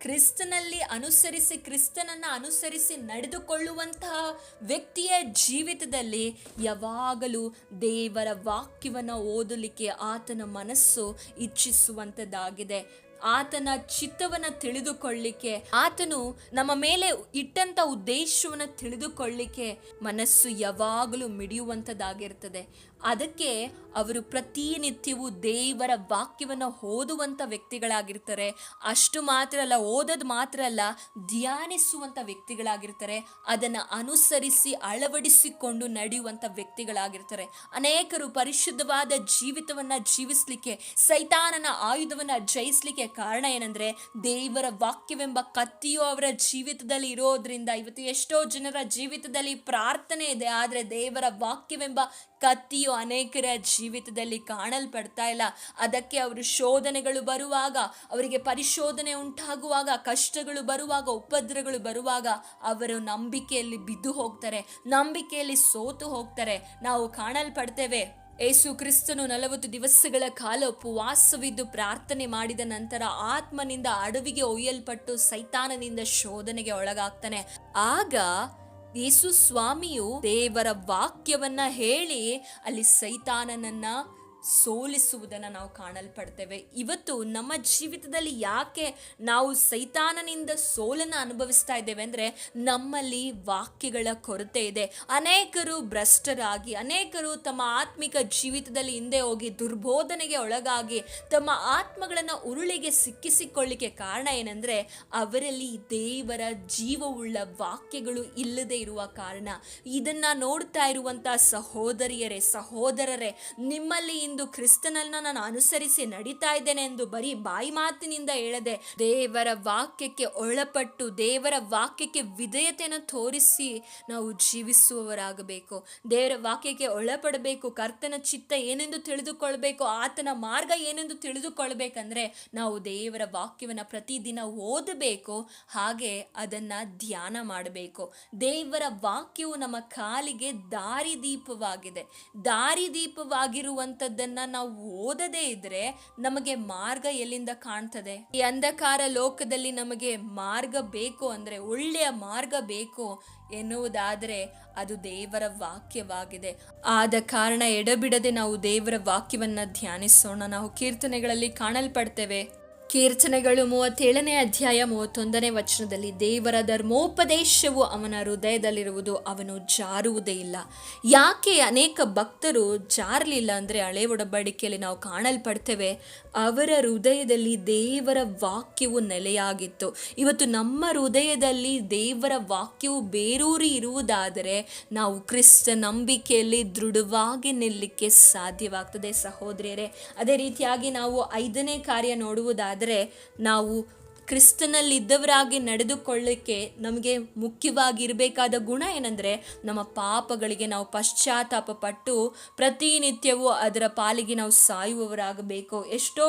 ಕ್ರಿಸ್ತನಲ್ಲಿ ಅನುಸರಿಸಿ, ಕ್ರಿಸ್ತನನ್ನು ಅನುಸರಿಸಿ ನಡೆದುಕೊಳ್ಳುವಂತಹ ವ್ಯಕ್ತಿಯ ಜೀವಿತದಲ್ಲಿ ಯಾವಾಗಲೂ ದೇವರ ವಾಕ್ಯವನ್ನು ಓದಲಿಕ್ಕೆ ಆತನ ಮನಸ್ಸು ಇಚ್ಛಿಸುವಂಥದ್ದಾಗಿದೆ. ಆತನ ಚಿತ್ತವನ್ನು ತಿಳಿದುಕೊಳ್ಳಿಕ್ಕೆ, ಆತನು ನಮ್ಮ ಮೇಲೆ ಇಟ್ಟಂತ ಉದ್ದೇಶವನ್ನು ತಿಳಿದುಕೊಳ್ಳಿಕ್ಕೆ ಮನಸ್ಸು ಯಾವಾಗಲೂ ಮಿಡಿಯುವಂಥದ್ದಾಗಿರ್ತದೆ. ಅದಕ್ಕೆ ಅವರು ಪ್ರತಿನಿತ್ಯವೂ ದೇವರ ವಾಕ್ಯವನ್ನು ಓದುವಂಥ ವ್ಯಕ್ತಿಗಳಾಗಿರ್ತಾರೆ. ಅಷ್ಟು ಮಾತ್ರ ಅಲ್ಲ, ಓದೋದು ಮಾತ್ರ ಅಲ್ಲ, ಧ್ಯಾನಿಸುವಂಥ ವ್ಯಕ್ತಿಗಳಾಗಿರ್ತಾರೆ. ಅದನ್ನು ಅನುಸರಿಸಿ, ಅಳವಡಿಸಿಕೊಂಡು ನಡೆಯುವಂಥ ವ್ಯಕ್ತಿಗಳಾಗಿರ್ತಾರೆ. ಅನೇಕರು ಪರಿಶುದ್ಧವಾದ ಜೀವಿತವನ್ನು ಜೀವಿಸಲಿಕ್ಕೆ, ಸೈತಾನನ ಆಯುಧವನ್ನು ಜಯಿಸಲಿಕ್ಕೆ ಕಾರಣ ಏನಂದರೆ, ದೇವರ ವಾಕ್ಯವೆಂಬ ಕತ್ತಿಯು ಅವರ ಜೀವಿತದಲ್ಲಿ ಇರೋದ್ರಿಂದ ಇವತ್ತು ಎಷ್ಟೋ ಜನರ ಜೀವಿತದಲ್ಲಿ ಪ್ರಾರ್ಥನೆ ಇದೆ, ಆದರೆ ದೇವರ ವಾಕ್ಯವೆಂಬ ಕತ್ತಿಯು ಅನೇಕರ ಜೀವಿತದಲ್ಲಿ ಕಾಣಲ್ಪಡ್ತಾ ಇಲ್ಲ. ಅದಕ್ಕೆ ಅವರು ಶೋಧನೆಗಳು ಬರುವಾಗ, ಅವರಿಗೆ ಪರಿಶೋಧನೆ ಉಂಟಾಗುವಾಗ, ಕಷ್ಟಗಳು ಬರುವಾಗ, ಉಪದ್ರಗಳು ಬರುವಾಗ ಅವರು ನಂಬಿಕೆಯಲ್ಲಿ ಬಿದ್ದು ಹೋಗ್ತಾರೆ. ನಂಬಿಕೆಯಲ್ಲಿ ಸೋತು ಹೋಗ್ತಾರೆ. ನಾವು ಕಾಣಲ್ಪಡ್ತೇವೆ. ಏಸು ಕ್ರಿಸ್ತನು ನಲವತ್ತು ದಿವಸಗಳ ಕಾಲ ಉಪವಾಸವಿದ್ದು ಪ್ರಾರ್ಥನೆ ಮಾಡಿದ ನಂತರ ಆತ್ಮನಿಂದ ಅಡವಿಗೆ ಒಯ್ಯಲ್ಪಟ್ಟು ಸೈತಾನನಿಂದ ಶೋಧನೆಗೆ ಒಳಗಾಗ್ತಾನೆ. ಆಗ ಯೇಸು ಸ್ವಾಮಿಯು ದೇವರ ವಾಕ್ಯವನ್ನ ಹೇಳಿ ಅಲ್ಲಿ ಸೈತಾನನನ್ನ ಸೋಲಿಸುವುದನ್ನು ನಾವು ಕಾಣಲ್ಪಡ್ತೇವೆ. ಇವತ್ತು ನಮ್ಮ ಜೀವಿತದಲ್ಲಿ ಯಾಕೆ ನಾವು ಸೈತಾನನಿಂದ ಸೋಲನ್ನು ಅನುಭವಿಸ್ತಾ ಇದ್ದೇವೆ ಅಂದರೆ ನಮ್ಮಲ್ಲಿ ವಾಕ್ಯಗಳ ಕೊರತೆ ಇದೆ. ಅನೇಕರು ಭ್ರಷ್ಟರಾಗಿ, ಅನೇಕರು ತಮ್ಮ ಆತ್ಮಿಕ ಜೀವಿತದಲ್ಲಿ ಹಿಂದೆ ಹೋಗಿ ದುರ್ಬೋಧನೆಗೆ ಒಳಗಾಗಿ ತಮ್ಮ ಆತ್ಮಗಳನ್ನು ಉರುಳಿಗೆ ಸಿಕ್ಕಿಸಿಕೊಳ್ಳಿಕ್ಕೆ ಕಾರಣ ಏನಂದರೆ ಅವರಲ್ಲಿ ದೇವರ ಜೀವವುಳ್ಳ ವಾಕ್ಯಗಳು ಇಲ್ಲದೆ ಇರುವ ಕಾರಣ. ಇದನ್ನು ನೋಡ್ತಾ ಇರುವಂಥ ಸಹೋದರಿಯರೇ, ಸಹೋದರರೇ, ನಿಮ್ಮಲ್ಲಿ ಇಂದು ಕ್ರಿಸ್ತನನ್ನ ನಾನು ಅನುಸರಿಸಿ ನಡೀತಾ ಇದ್ದೇನೆ ಎಂದು ಬರೀ ಬಾಯಿ ಮಾತಿನಿಂದ ಹೇಳದೆ, ದೇವರ ವಾಕ್ಯಕ್ಕೆ ಒಳಪಟ್ಟು, ದೇವರ ವಾಕ್ಯಕ್ಕೆ ವಿಧೇಯತೆಯನ್ನು ತೋರಿಸಿ ನಾವು ಜೀವಿಸುವವರಾಗಬೇಕು. ದೇವರ ವಾಕ್ಯಕ್ಕೆ ಒಳಪಡಬೇಕು. ಕರ್ತನ ಚಿತ್ತ ಏನೆಂದು ತಿಳಿದುಕೊಳ್ಬೇಕು? ಆತನ ಮಾರ್ಗ ಏನೆಂದು ತಿಳಿದುಕೊಳ್ಬೇಕಂದ್ರೆ ನಾವು ದೇವರ ವಾಕ್ಯವನ್ನು ಪ್ರತಿದಿನ ಓದಬೇಕು, ಹಾಗೆ ಅದನ್ನ ಧ್ಯಾನ ಮಾಡಬೇಕು. ದೇವರ ವಾಕ್ಯವು ನಮ್ಮ ಕಾಲಿಗೆ ದಾರಿದೀಪವಾಗಿದೆ. ದಾರಿದೀಪವಾಗಿರುವಂಥದ್ದು ಅನ್ನುವಂಥದ್ದನ್ನ ನಾವು ಓದದೇ ಇದ್ರೆ ನಮಗೆ ಮಾರ್ಗ ಎಲ್ಲಿಂದ ಕಾಣ್ತದೆ? ಈ ಅಂಧಕಾರ ಲೋಕದಲ್ಲಿ ನಮಗೆ ಮಾರ್ಗ ಬೇಕು ಅಂದ್ರೆ ಒಳ್ಳೆಯ ಮಾರ್ಗ ಬೇಕು ಎನ್ನುವುದಾದರೆ ಅದು ದೇವರ ವಾಕ್ಯವಾಗಿದೆ. ಆದ ಕಾರಣ ಎಡಬಿಡದೆ ನಾವು ದೇವರ ವಾಕ್ಯವನ್ನ ಧ್ಯಾನಿಸೋಣ. ನಾವು ಕೀರ್ತನೆಗಳಲ್ಲಿ ಕಾಣಲ್ಪಡ್ತೇವೆ. ಕೀರ್ತನೆಗಳು ಮೂವತ್ತೇಳನೇ ಅಧ್ಯಾಯ ಮೂವತ್ತೊಂದನೇ ವಚನದಲ್ಲಿ ದೇವರ ಧರ್ಮೋಪದೇಶವು ಅವನ ಹೃದಯದಲ್ಲಿರುವುದು, ಅವನು ಜಾರುವುದೇ ಇಲ್ಲ. ಯಾಕೆ ಅನೇಕ ಭಕ್ತರು ಜಾರಲಿಲ್ಲ ಅಂದರೆ ಹಳೆ ಒಡಂಬಡಿಕೆಯಲ್ಲಿ ನಾವು ಕಾಣಲ್ಪಡ್ತೇವೆ, ಅವರ ಹೃದಯದಲ್ಲಿ ದೇವರ ವಾಕ್ಯವು ನೆಲೆಯಾಗಿತ್ತು. ಇವತ್ತು ನಮ್ಮ ಹೃದಯದಲ್ಲಿ ದೇವರ ವಾಕ್ಯವು ಬೇರೂರಿ ಇರುವುದಾದರೆ ನಾವು ಕ್ರಿಸ್ತ ನಂಬಿಕೆಯಲ್ಲಿ ದೃಢವಾಗಿ ನಿಲ್ಲಕ್ಕೆ ಸಾಧ್ಯವಾಗ್ತದೆ ಸಹೋದರಿಯರೇ. ಅದೇ ರೀತಿಯಾಗಿ ನಾವು ಐದನೇ ಕಾರ್ಯ ನೋಡುವುದಾದರೆ ನಾವು ಕ್ರಿಸ್ತನಲ್ಲಿದ್ದವರಾಗಿ ನಡೆದುಕೊಳ್ಳಿಕ್ಕೆ ನಮಗೆ ಮುಖ್ಯವಾಗಿರಬೇಕಾದ ಗುಣ ಏನಂದರೆ ನಮ್ಮ ಪಾಪಗಳಿಗೆ ನಾವು ಪಶ್ಚಾತ್ತಾಪ ಪಟ್ಟು ಪ್ರತಿನಿತ್ಯವೂ ಅದರ ಪಾಲಿಗೆ ನಾವು ಸಾಯುವವರಾಗಬೇಕು. ಎಷ್ಟೋ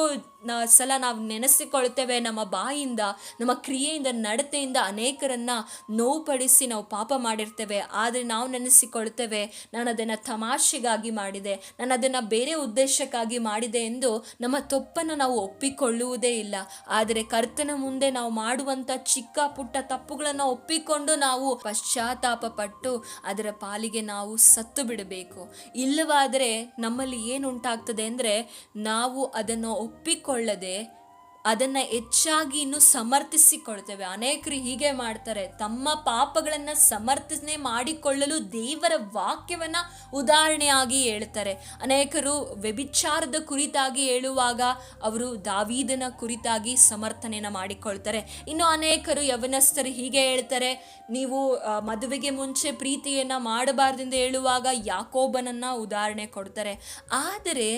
ಸಲ ನಾವು ನೆನೆಸಿಕೊಳ್ತೇವೆ ನಮ್ಮ ಬಾಯಿಂದ, ನಮ್ಮ ಕ್ರಿಯೆಯಿಂದ, ನಡತೆಯಿಂದ ಅನೇಕರನ್ನ ನೋವುಪಡಿಸಿ ನಾವು ಪಾಪ ಮಾಡಿರ್ತೇವೆ. ಆದರೆ ನಾವು ನೆನೆಸಿಕೊಳ್ತೇವೆ ನಾನು ಅದನ್ನು ತಮಾಷೆಗಾಗಿ ಮಾಡಿದೆ, ನಾನು ಅದನ್ನು ಬೇರೆ ಉದ್ದೇಶಕ್ಕಾಗಿ ಮಾಡಿದೆ ಎಂದು ನಮ್ಮ ತಪ್ಪನ್ನು ನಾವು ಒಪ್ಪಿಕೊಳ್ಳುವುದೇ ಇಲ್ಲ. ಆದರೆ ಕರ್ತನ ಮುಂದೆ ನಾವು ಮಾಡುವಂತ ಚಿಕ್ಕ ಪುಟ್ಟ ತಪ್ಪುಗಳನ್ನು ಒಪ್ಪಿಕೊಂಡು ನಾವು ಪಶ್ಚಾತ್ತಾಪ ಪಟ್ಟು ಅದರ ಪಾಲಿಗೆ ನಾವು ಸತ್ತು ಬಿಡಬೇಕು. ಇಲ್ಲವಾದರೆ ನಮ್ಮಲ್ಲಿ ಏನು ಉಂಟಾಗ್ತದೆ ಅಂದರೆ ನಾವು ಅದನ್ನು ಒಪ್ಪಿಕೊಳ್ಳದೆ ಅದನ್ನು ಹೆಚ್ಚಾಗಿ ಇನ್ನು ಸಮರ್ಥಿಸಿಕೊಳ್ತೇವೆ. ಅನೇಕರು ಹೀಗೆ ಮಾಡ್ತಾರೆ. ತಮ್ಮ ಪಾಪಗಳನ್ನು ಸಮರ್ಥನೆ ಮಾಡಿಕೊಳ್ಳಲು ದೇವರ ವಾಕ್ಯವನ್ನ ಉದಾಹರಣೆಯಾಗಿ ಹೇಳ್ತಾರೆ. ಅನೇಕರು ವ್ಯಭಿಚಾರದ ಕುರಿತಾಗಿ ಹೇಳುವಾಗ ಅವರು ದಾವೀದನ ಕುರಿತಾಗಿ ಸಮರ್ಥನೆಯನ್ನು ಮಾಡಿಕೊಳ್ತಾರೆ. ಇನ್ನು ಅನೇಕರು ಯವನಸ್ಥರು ಹೀಗೆ ಹೇಳ್ತಾರೆ, ನೀವು ಮದುವೆಗೆ ಮುಂಚೆ ಪ್ರೀತಿಯನ್ನ ಮಾಡಬಾರ್ದೆಂದು ಹೇಳುವಾಗ ಯಾಕೋಬನನ್ನ ಉದಾಹರಣೆ ಕೊಡ್ತಾರೆ. ಆದರೆ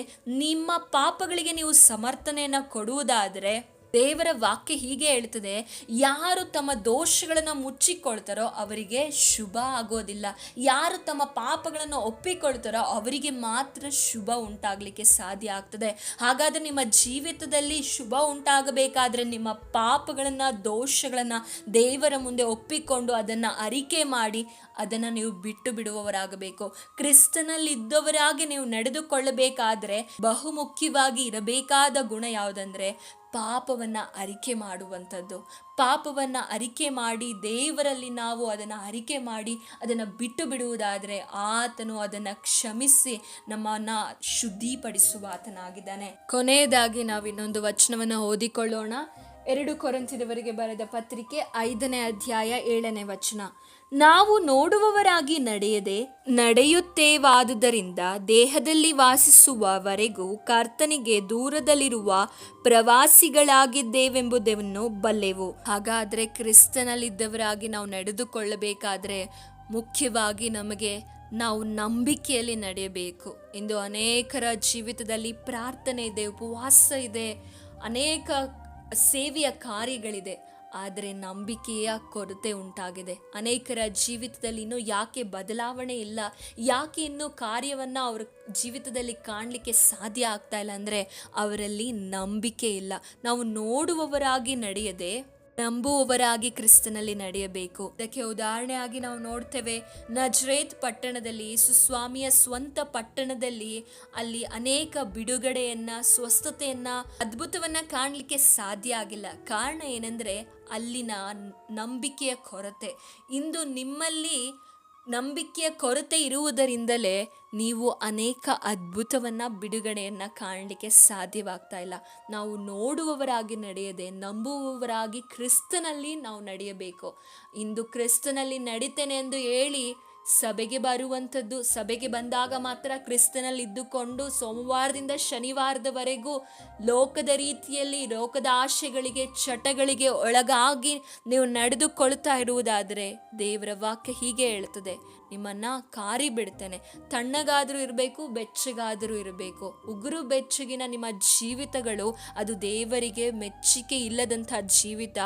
ನಿಮ್ಮ ಪಾಪಗಳಿಗೆ ನೀವು ಸಮರ್ಥನೆಯನ್ನು ಕೊಡುವುದಾದರೆ ದೇವರ ವಾಕ್ಯ ಹೀಗೆ ಹೇಳ್ತದೆ, ಯಾರು ತಮ್ಮ ದೋಷಗಳನ್ನು ಮುಚ್ಚಿಕೊಳ್ತಾರೋ ಅವರಿಗೆ ಶುಭ ಆಗೋದಿಲ್ಲ. ಯಾರು ತಮ್ಮ ಪಾಪಗಳನ್ನು ಒಪ್ಪಿಕೊಳ್ತಾರೋ ಅವರಿಗೆ ಮಾತ್ರ ಶುಭ ಉಂಟಾಗಲಿಕ್ಕೆ ಸಾಧ್ಯ ಆಗ್ತದೆ. ಹಾಗಾದ್ರೆ ನಿಮ್ಮ ಜೀವಿತದಲ್ಲಿ ಶುಭ ಉಂಟಾಗಬೇಕಾದ್ರೆ ನಿಮ್ಮ ಪಾಪಗಳನ್ನು, ದೋಷಗಳನ್ನು ದೇವರ ಮುಂದೆ ಒಪ್ಪಿಕೊಂಡು ಅದನ್ನು ಅರಿಕೆ ಮಾಡಿ ಅದನ್ನು ನೀವು ಬಿಟ್ಟು ಬಿಡುವವರಾಗಬೇಕು. ಕ್ರಿಸ್ತನಲ್ಲಿದ್ದವರಾಗಿ ನೀವು ನಡೆದುಕೊಳ್ಳಬೇಕಾದ್ರೆ ಬಹುಮುಖ್ಯವಾಗಿ ಇರಬೇಕಾದ ಗುಣ ಯಾವುದಂದ್ರೆ ಪಾಪವನ್ನು ಅರಿಕೆ ಮಾಡುವಂಥದ್ದು. ಪಾಪವನ್ನು ಅರಿಕೆ ಮಾಡಿ ದೇವರಲ್ಲಿ ನಾವು ಅದನ್ನು ಅರಿಕೆ ಮಾಡಿ ಅದನ್ನು ಬಿಟ್ಟು ಬಿಡುವುದಾದರೆ ಆತನು ಅದನ್ನು ಕ್ಷಮಿಸಿ ನಮ್ಮನ್ನು ಶುದ್ಧಿಪಡಿಸುವ ಆತನಾಗಿದ್ದಾನೆ. ಕೊನೆಯದಾಗಿ ನಾವು ಇನ್ನೊಂದು ವಚನವನ್ನು ಓದಿಕೊಳ್ಳೋಣ. ಎರಡು ಕೊರಂತಿದವರಿಗೆ ಬರೆದ ಪತ್ರಿಕೆ ಐದನೇ ಅಧ್ಯಾಯ ಏಳನೇ ವಚನ. ನಾವು ನೋಡುವವರಾಗಿ ನಡೆಯದೆ ನಡೆಯುತ್ತೇವಾದುದರಿಂದ ದೇಹದಲ್ಲಿ ವಾಸಿಸುವವರೆಗೂ ಕರ್ತನಿಗೆ ದೂರದಲ್ಲಿರುವ ಪ್ರವಾಸಿಗಳಾಗಿದ್ದೇವೆಂಬುದನ್ನು ಬಲ್ಲೆವು. ಹಾಗಾದರೆ ಕ್ರಿಸ್ತನಲ್ಲಿದ್ದವರಾಗಿ ನಾವು ನಡೆದುಕೊಳ್ಳಬೇಕಾದ್ರೆ ಮುಖ್ಯವಾಗಿ ನಮಗೆ ನಾವು ನಂಬಿಕೆಯಲ್ಲಿ ನಡೆಯಬೇಕು. ಇಂದು ಅನೇಕರ ಜೀವಿತದಲ್ಲಿ ಪ್ರಾರ್ಥನೆ ಇದೆ, ಉಪವಾಸ ಇದೆ, ಅನೇಕ ಸೇವೆಯ ಕಾರ್ಯಗಳಿದೆ, ಆದರೆ ನಂಬಿಕೆಯ ಕೊರತೆ ಉಂಟಾಗಿದೆ. ಅನೇಕರ ಜೀವಿತದಲ್ಲಿ ಇನ್ನೂ ಯಾಕೆ ಬದಲಾವಣೆ ಇಲ್ಲ? ಯಾಕೆ ಇನ್ನೂ ಕಾರ್ಯವನ್ನು ಅವ್ರ ಜೀವಿತದಲ್ಲಿ ಕಾಣಲಿಕ್ಕೆ ಸಾಧ್ಯ ಆಗ್ತಾ ಇಲ್ಲ ಅಂದರೆ ಅವರಲ್ಲಿ ನಂಬಿಕೆ ಇಲ್ಲ. ನಾವು ನೋಡುವವರಾಗಿ ನಡೆಯದೆ ನಂಬುವವರಾಗಿ ಕ್ರಿಸ್ತನಲ್ಲಿ ನಡೆಯಬೇಕು. ಇದಕ್ಕೆ ಉದಾಹರಣೆಯಾಗಿ ನಾವು ನೋಡ್ತೇವೆ, ನಜ್ರೇತ್ ಪಟ್ಟಣದಲ್ಲಿ ಸುಸ್ವಾಮಿಯ ಸ್ವಾಮಿಯ ಸ್ವಂತ ಪಟ್ಟಣದಲ್ಲಿ ಅಲ್ಲಿ ಅನೇಕ ಬಿಡುಗಡೆಯನ್ನ, ಸ್ವಸ್ಥತೆಯನ್ನ, ಅದ್ಭುತವನ್ನ ಕಾಣಲಿಕ್ಕೆ ಸಾಧ್ಯ ಆಗಿಲ್ಲ. ಕಾರಣ ಏನಂದ್ರೆ, ಅಲ್ಲಿನ ನಂಬಿಕೆಯ ಕೊರತೆ. ಇಂದು ನಿಮ್ಮಲ್ಲಿ ನಂಬಿಕೆಯ ಕೊರತೆ ಇರುವುದರಿಂದಲೇ ನೀವು ಅನೇಕ ಅದ್ಭುತವನ್ನು, ಬಿಡುಗಡೆಯನ್ನು ಕಾಣಲಿಕ್ಕೆ ಸಾಧ್ಯವಾಗ್ತಾ ಇಲ್ಲ. ನಾವು ನೋಡುವವರಾಗಿ ನಡೆಯದೆ, ನಂಬುವವರಾಗಿ ಕ್ರಿಸ್ತನಲ್ಲಿ ನಾವು ನಡೆಯಬೇಕು. ಇಂದು ಕ್ರಿಸ್ತನಲ್ಲಿ ನಡೀತೇನೆ ಎಂದು ಹೇಳಿ ಸಭೆಗೆ ಬರುವಂಥದ್ದು, ಸಭೆಗೆ ಬಂದಾಗ ಮಾತ್ರ ಕ್ರಿಸ್ತನಲ್ಲಿ ಇದ್ದುಕೊಂಡು ಸೋಮವಾರದಿಂದ ಶನಿವಾರದವರೆಗೂ ಲೋಕದ ರೀತಿಯಲ್ಲಿ, ಲೋಕದ ಆಶೆಗಳಿಗೆ, ಚಟಗಳಿಗೆ ಒಳಗಾಗಿ ನೀವು ನಡೆದುಕೊಳ್ತಾ ಇರುವುದಾದರೆ ದೇವರ ವಾಕ್ಯ ಹೀಗೆ ಹೇಳ್ತದೆ ನಿಮ್ಮನ್ನು ಕಾರಿ ಬಿಡ್ತೇನೆ. ತಣ್ಣಗಾದರೂ ಇರಬೇಕು, ಬೆಚ್ಚಗಾದರೂ ಇರಬೇಕು. ಉಗುರು ಬೆಚ್ಚಗಿನ ನಿಮ್ಮ ಜೀವಿತಗಳು, ಅದು ದೇವರಿಗೆ ಮೆಚ್ಚುಗೆ ಇಲ್ಲದಂಥ ಜೀವಿತ.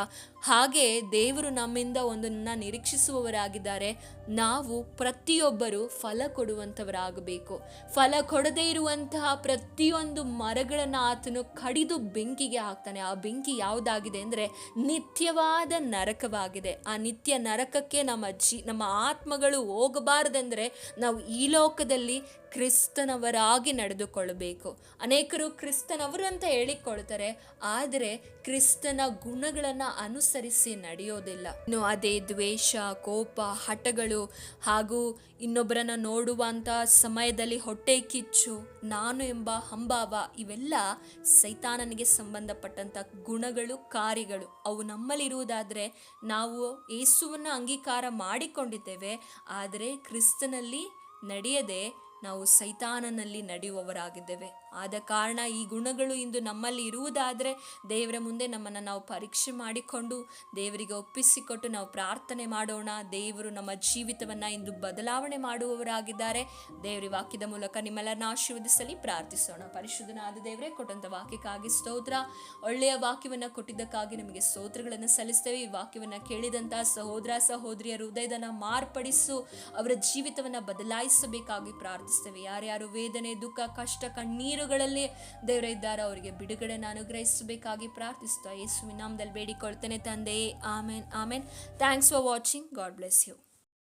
ಹಾಗೆ ದೇವರು ನಮ್ಮಿಂದ ಒಂದನ್ನು ನಿರೀಕ್ಷಿಸುವವರಾಗಿದ್ದಾರೆ. ನಾವು ಪ್ರತಿಯೊಬ್ಬರು ಫಲ ಕೊಡುವಂಥವರಾಗಬೇಕು. ಫಲ ಕೊಡದೇ ಇರುವಂತಹ ಪ್ರತಿಯೊಂದು ಮರಗಳನ್ನು ಆತನು ಕಡಿದು ಬೆಂಕಿಗೆ ಹಾಕ್ತಾನೆ. ಆ ಬೆಂಕಿ ಯಾವುದಾಗಿದೆ ಅಂದರೆ ನಿತ್ಯವಾದ ನರಕವಾಗಿದೆ. ಆ ನಿತ್ಯ ನರಕಕ್ಕೆ ನಮ್ಮ ಜಿ, ನಮ್ಮ ಆತ್ಮಗಳು ಹೋಗಬಾರದೆಂದರೆ ನಾವು ಈ ಲೋಕದಲ್ಲಿ ಕ್ರಿಸ್ತನವರಾಗಿ ನಡೆದುಕೊಳ್ಳಬೇಕು. ಅನೇಕರು ಕ್ರಿಸ್ತನವರು ಅಂತ ಹೇಳಿಕೊಳ್ತಾರೆ, ಆದರೆ ಕ್ರಿಸ್ತನ ಗುಣಗಳನ್ನು ಅನುಸರಿಸಿ ನಡೆಯೋದಿಲ್ಲ. ಇನ್ನು ಅದೇ ದ್ವೇಷ, ಕೋಪ ಹಠಗಳು ಹಾಗೂ ಇನ್ನೊಬ್ಬರನ್ನ ನೋಡುವಂಥ ಸಮಯದಲ್ಲಿ ಹೊಟ್ಟೆ ಕಿಚ್ಚು, ನಾನು ಎಂಬ ಹಂಭಾವ, ಇವೆಲ್ಲ ಸೈತಾನನಿಗೆ ಸಂಬಂಧಪಟ್ಟಂಥ ಗುಣಗಳು, ಕಾರ್ಯಗಳು. ಅವು ನಮ್ಮಲ್ಲಿರುವುದಾದರೆ ನಾವು ಯೇಸುವನ್ನು ಅಂಗೀಕಾರ ಮಾಡಿಕೊಂಡಿದ್ದೇವೆ, ಆದರೆ ಕ್ರಿಸ್ತನಲ್ಲಿ ನಡೆಯದೆ ನಾವು ಸೈತಾನನಲ್ಲಿ ನಡೆಯುವವರಾಗಿದ್ದೇವೆ. ಆದ ಕಾರಣ ಈ ಗುಣಗಳು ಇಂದು ನಮ್ಮಲ್ಲಿ ಇರುವುದಾದರೆ ದೇವರ ಮುಂದೆ ನಮ್ಮನ್ನು ನಾವು ಪರೀಕ್ಷೆ ಮಾಡಿಕೊಂಡು, ದೇವರಿಗೆ ಒಪ್ಪಿಸಿಕೊಟ್ಟು ನಾವು ಪ್ರಾರ್ಥನೆ ಮಾಡೋಣ. ದೇವರು ನಮ್ಮ ಜೀವಿತವನ್ನು ಇಂದು ಬದಲಾವಣೆ ಮಾಡುವವರಾಗಿದ್ದಾರೆ. ದೇವರ ವಾಕ್ಯದ ಮೂಲಕ ನಿಮ್ಮೆಲ್ಲರನ್ನ ಆಶೀರ್ವದಿಸಲಿ. ಪ್ರಾರ್ಥಿಸೋಣ. ಪರಿಶುದ್ಧನಾದ ದೇವರೇ ಕೊಟ್ಟಂಥ ವಾಕ್ಯಕ್ಕಾಗಿ ಸ್ತೋತ್ರ. ಒಳ್ಳೆಯ ವಾಕ್ಯವನ್ನು ಕೊಟ್ಟಿದ್ದಕ್ಕಾಗಿ ನಮಗೆ ಸ್ತೋತ್ರಗಳನ್ನು ಸಲ್ಲಿಸ್ತೇವೆ. ಈ ವಾಕ್ಯವನ್ನು ಕೇಳಿದಂಥ ಸಹೋದರ, ಸಹೋದರಿಯರ ಹೃದಯದನ್ನ ಮಾರ್ಪಡಿಸು. ಅವರ ಜೀವಿತವನ್ನು ಬದಲಾಯಿಸಬೇಕಾಗಿ ಪ್ರಾರ್ಥಿಸ್ತೇವೆ. ಯಾರ್ಯಾರು ವೇದನೆ, ದುಃಖ, ಕಷ್ಟ ಕಣ್ಣೀರುಗಳಲ್ಲಿ ದೇವರ ಇದ್ದಾರೆ, ಅವರಿಗೆ ಬಿಡುಗಡೆನ ಅನುಗ್ರಹಿಸಬೇಕಾಗಿ ಪ್ರಾರ್ಥಿಸ್ತಾ ಯೇಸುವಿನ ನಾಮದಲ್ಲಿ ಬೇಡಿಕೊಳ್ತೇನೆ ತಂದೆ. Amen amen. Thanks for watching God bless you